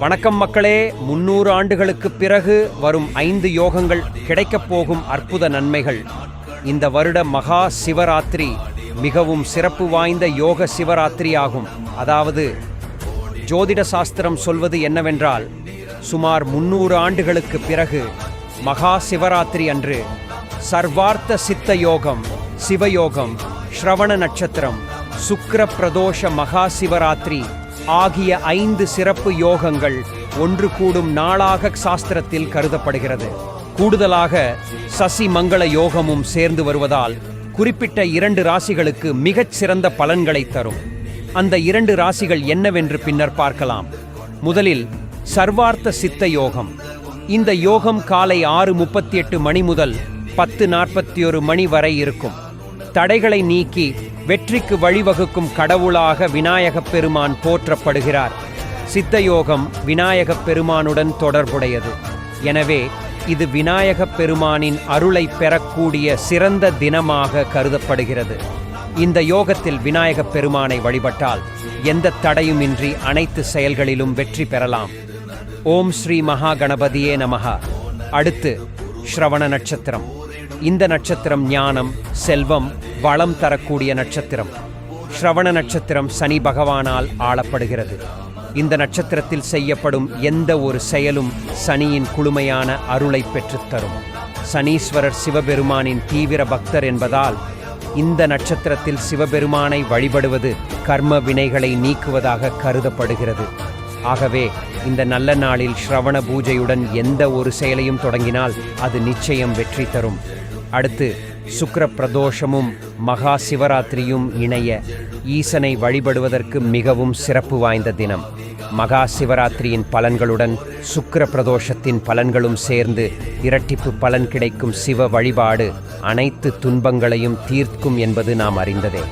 வணக்கம் மக்களே. முன்னூறு ஆண்டுகளுக்குப் பிறகு வரும் ஐந்து யோகங்கள் கிடைக்கப் போகும் அற்புத நன்மைகள். இந்த வருட மகா சிவராத்திரி மிகவும் சிறப்பு வாய்ந்த யோக சிவராத்திரி ஆகும் அதாவது ஜோதிட சாஸ்திரம் சொல்வது என்னவென்றால் சுமார் முன்னூறு ஆண்டுகளுக்கு பிறகு மகா சிவராத்திரி அன்று சர்வார்த்த சித்த யோகம் சிவயோகம் ஸ்ரவண நட்சத்திரம் சுக்கர பிரதோஷ மகா சிவராத்திரி ஆகிய ஐந்து சிறப்பு யோகங்கள் ஒன்று கூடும் நாளாக சாஸ்திரத்தில் கருதப்படுகிறது. கூடுதலாக சசி மங்கள யோகமும் சேர்ந்து வருவதால் குறிப்பிட்ட இரண்டு ராசிகளுக்கு மிகச் சிறந்த பலன்களை தரும். அந்த இரண்டு ராசிகள் என்னவென்று பின்னர் பார்க்கலாம். முதலில் சர்வார்த்த சித்த யோகம். இந்த யோகம் காலை ஆறு முப்பத்தி எட்டு மணி முதல் பத்து நாற்பத்தி ஒரு மணி வரை இருக்கும். தடைகளை நீக்கி வெற்றிக்கு வழிவகுக்கும் கடவுளாக விநாயகப் பெருமான் போற்றப்படுகிறார். சித்தயோகம் விநாயகப் பெருமானுடன் தொடர்புடையது. எனவே இது விநாயகப் பெருமானின் அருளை பெறக்கூடிய சிறந்த தினமாக கருதப்படுகிறது. இந்த யோகத்தில் விநாயகப் பெருமானை வழிபட்டால் எந்த தடையுமின்றி அனைத்து செயல்களிலும் வெற்றி பெறலாம். ஓம் ஸ்ரீ மகா கணபதியே நமஹா. அடுத்து ஸ்ரவண நட்சத்திரம். இந்த நட்சத்திரம் ஞானம் செல்வம் வளம் தரக்கூடிய நட்சத்திரம். ஸ்ரவண நட்சத்திரம் சனி பகவானால் ஆளப்படுகிறது. இந்த நட்சத்திரத்தில் செய்யப்படும் எந்த ஒரு செயலும் சனியின் குளுமையான அருளை பெற்றுத்தரும் சனீஸ்வரர் சிவபெருமானின் தீவிர பக்தர் என்பதால் இந்த நட்சத்திரத்தில் சிவபெருமானை வழிபடுவது கர்ம வினைகளை நீக்குவதாக கருதப்படுகிறது. ஆகவே இந்த நல்ல நாளில் ஸ்ரவண பூஜையுடன் எந்த ஒரு செயலையும் தொடங்கினால் அது நிச்சயம் வெற்றி தரும். அடுத்து சுக்கிர பிரதோஷமும் மகா சிவராத்திரியும் இணைய ஈசனை வழிபடுவதற்கு மிகவும் சிறப்பு வாய்ந்த தினம். மகா சிவராத்திரியின் பலன்களுடன் சுக்கர பிரதோஷத்தின் பலன்களும் சேர்ந்து இரட்டிப்பு பலன் கிடைக்கும் சிவ வழிபாடு அனைத்து துன்பங்களையும் தீர்க்கும் என்பது நாம் அறிந்ததே.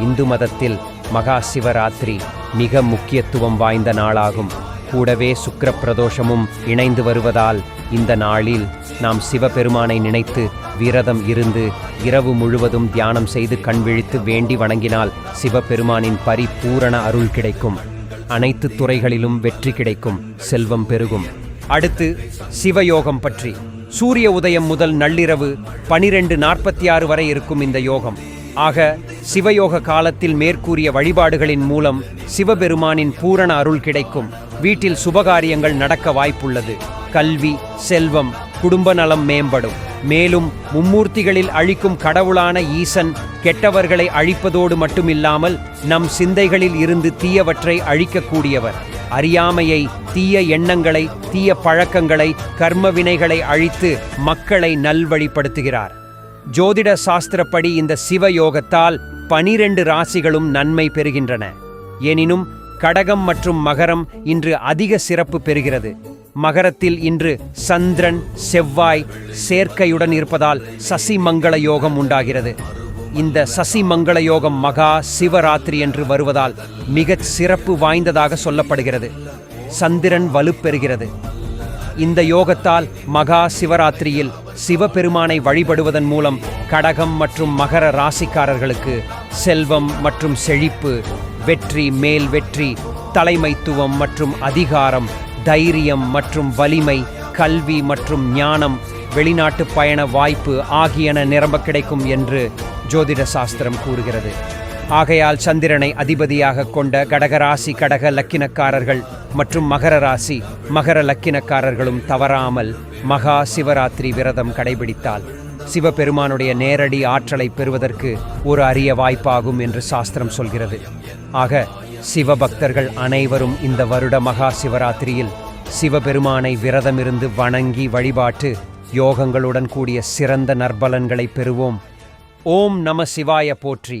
இந்து மதத்தில் மகா சிவராத்திரி மிக முக்கியத்துவம் வாய்ந்த நாளாகும். கூடவே சுக்கர பிரதோஷமும் இணைந்து வருவதால் இந்த நாளில் நாம் சிவபெருமானை நினைத்து விரதம் இருந்து இரவு முழுவதும் தியானம் செய்து கண் விழித்து வேண்டி வணங்கினால் சிவபெருமானின் பரிபூரண அருள் கிடைக்கும். அனைத்து துறைகளிலும் வெற்றி கிடைக்கும். செல்வம் பெருகும். அடுத்து சிவயோகம் பற்றி. சூரிய உதயம் முதல் நள்ளிரவு பனிரெண்டு நாற்பத்தி ஆறு வரை இருக்கும் இந்த யோகம். ஆக சிவயோக காலத்தில் மேற்கூறிய வழிபாடுகளின் மூலம் சிவபெருமானின் பூரண அருள் கிடைக்கும். வீட்டில் சுபகாரியங்கள் நடக்க வாய்ப்புள்ளது. கல்வி செல்வம் குடும்ப நலம் மேம்படும். மேலும் மும்மூர்த்திகளில் அழிக்கும் கடவுளான ஈசன் கெட்டவர்களை அழிப்பதோடு மட்டுமில்லாமல் நம் சிந்தைகளில் இருந்து தீயவற்றை அழிக்கக்கூடியவர். அறியாமையை தீய எண்ணங்களை தீய பழக்கங்களை கர்ம வினைகளை அழித்து மக்களை நல்வழிப்படுத்துகிறார். ஜோதிட சாஸ்திரப்படி இந்த சிவயோகத்தால் பனிரெண்டு ராசிகளும் நன்மை பெறுகின்றன. எனினும் கடகம் மற்றும் மகரம் இன்று அதிக சிறப்பு பெறுகிறது. மகரத்தில் இன்று சந்திரன் செவ்வாய் சேர்க்கையுடன் இருப்பதால் சசி மங்கள யோகம் உண்டாகிறது. இந்த சசி மங்கள யோகம் மகா சிவராத்திரி என்று வருவதால் மிகச் சிறப்பு வாய்ந்ததாக சொல்லப்படுகிறது. சந்திரன் வலுப்பெறுகிறது. இந்த யோகத்தால் மகா சிவராத்திரியில் சிவபெருமானை வழிபடுவதன் மூலம் கடகம் மற்றும் மகர ராசிக்காரர்களுக்கு செல்வம் மற்றும் செழிப்பு வெற்றி மேல் வெற்றி தலைமைத்துவம் மற்றும் அதிகாரம் தைரியம் மற்றும் வலிமை கல்வி மற்றும் ஞானம் வெளிநாட்டு பயண வாய்ப்பு ஆகியன நிரம்ப கிடைக்கும் என்று ஜோதிட சாஸ்திரம் கூறுகிறது. ஆகையால் சந்திரனை அதிபதியாக கொண்ட கடகராசி கடக லக்கினக்காரர்கள் மற்றும் மகர ராசி மகர லக்கினக்காரர்களும் தவறாமல் மகா சிவராத்திரி விரதம் கடைபிடித்தால் சிவபெருமானுடைய நேரடி ஆற்றலை பெறுவதற்கு ஒரு அரிய வாய்ப்பாகும் என்று சாஸ்திரம் சொல்கிறது. ஆக சிவபக்தர்கள் அனைவரும் இந்த வருட மகா சிவராத்திரியில் சிவபெருமானை விரதமிருந்து வணங்கி வழிபாட்டு யோகங்களுடன் கூடிய சிறந்த நற்பலன்களை பெறுவோம். ஓம் நம சிவாய போற்றி.